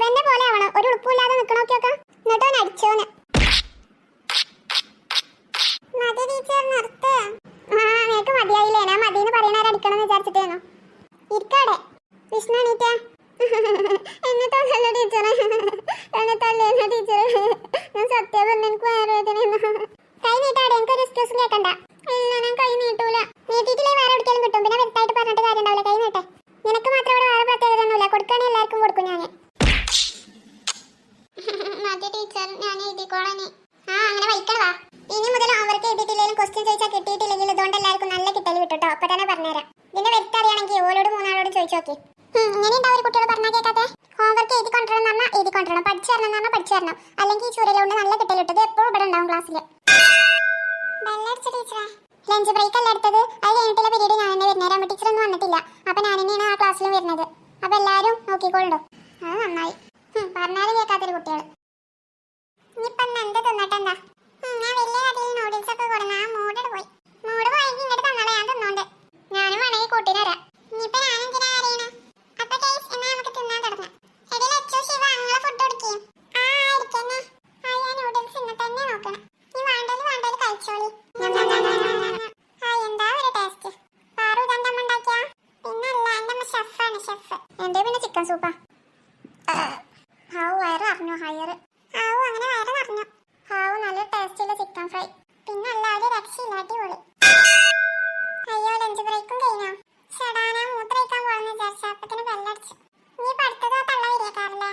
ദീപന്റെ പോലെ ആവണം. ഒരു ഉളുപ്പില്ലാതെ നിക്കണോക്കിയൊക്കെ എന്നിട്ട് അടിച്ചോന്ന് മതി ടീച്ചർ നിർത്ത്. ആ നിനക്ക് ഞാൻ ടീച്ചർ ഞാൻ സത്യം പറഞ്ഞു എനിക്ക് ഞാൻ ആ അങ്ങനെ വൈക്കണവാ ഇനി മുതൽ അവർക്ക് എഴുതിയിട്ടില്ലെങ്കിലും ക്വസ്റ്റ്യൻ ചോദിച്ചാൽ കിട്ടിയിട്ടില്ലെങ്കിൽ ഇതുകൊണ്ട് എല്ലാവർക്കും നല്ല കിട്ടൽ കിട്ടുട്ടോ. അപ്പൊ തന്നെ പറഞ്ഞുതരാം. ഇതിന്റെ വ്യക്തറിയാണെങ്കിൽ ഓരോട് മൂന്നാളോട് ചോദിച്ചു നോക്കി. ഇങ്ങനെ ഉണ്ടാവും കുട്ടിയോട് പറഞ്ഞാൽ കേൾക്കാതെ ഹോംവർക്ക് എഴുതി കൊണ്ടുവരണം എന്ന് പറഞ്ഞാൽ എഴുതി കൊണ്ടുവരണം. പഠിച്ചു തരണം എന്ന് പറഞ്ഞാൽ പഠിച്ചു തരണം. അല്ലെങ്കിൽ ഈ ചൂരലുകൊണ്ട് നല്ല കിട്ടൽ കിട്ടും. എപ്പോഴും ഇവിടെ ഉണ്ടാവും ക്ലാസ്സിൽ ലഞ്ച് ബ്രേക്ക് അല്ല എടുത്തത്? അത് കഴിഞ്ഞിട്ടുള്ള പീരീഡ് ഞാൻ തന്നെ വരുന്നത് രമ ടീച്ചർ ഒന്നും വന്നിട്ടില്ല. അപ്പൊ ഞാൻ തന്നെയാണ് ആ ക്ലാസ്സിലും വരുന്നത്. അപ്പൊ എല്ലാവരും നോക്കിക്കോളൂ അത് നന്നായി. പറഞ്ഞാലും കേൾക്കാത്തൊരു കുട്ടികൾ നോക്കണം നീ വേണ്ടൽ വേണ്ടൽ കഴിച്ചോളി എന്താ ഒരു ടേസ്റ്റ് പാറു അമ്മ ഉണ്ടാക്കിയ? പിന്നല്ല അമ്മ ഷെഫാണ് ഷെഫ് എന്റെ പിന്നെ ചിക്കൻ സൂപ്പാ ഹാവു വയറ് അറിഞ്ഞു ഹയറ്? ഹാവു അങ്ങനെ വയറ് നിറഞ്ഞു. ഹാവു നല്ല ടേസ്റ്റുള്ള ചിക്കൻ ഫ്രൈ പിന്നെ അല്ല ഒരു രക്ഷയില്ല അടിപൊളി. അയ്യോ ലഞ്ച് ബ്രേക്കും കഴിഞ്ഞോ? ചേടാ ഞാൻ മൂത്രയിക്കാൻ പോണെന്ന് വിചാരിച്ച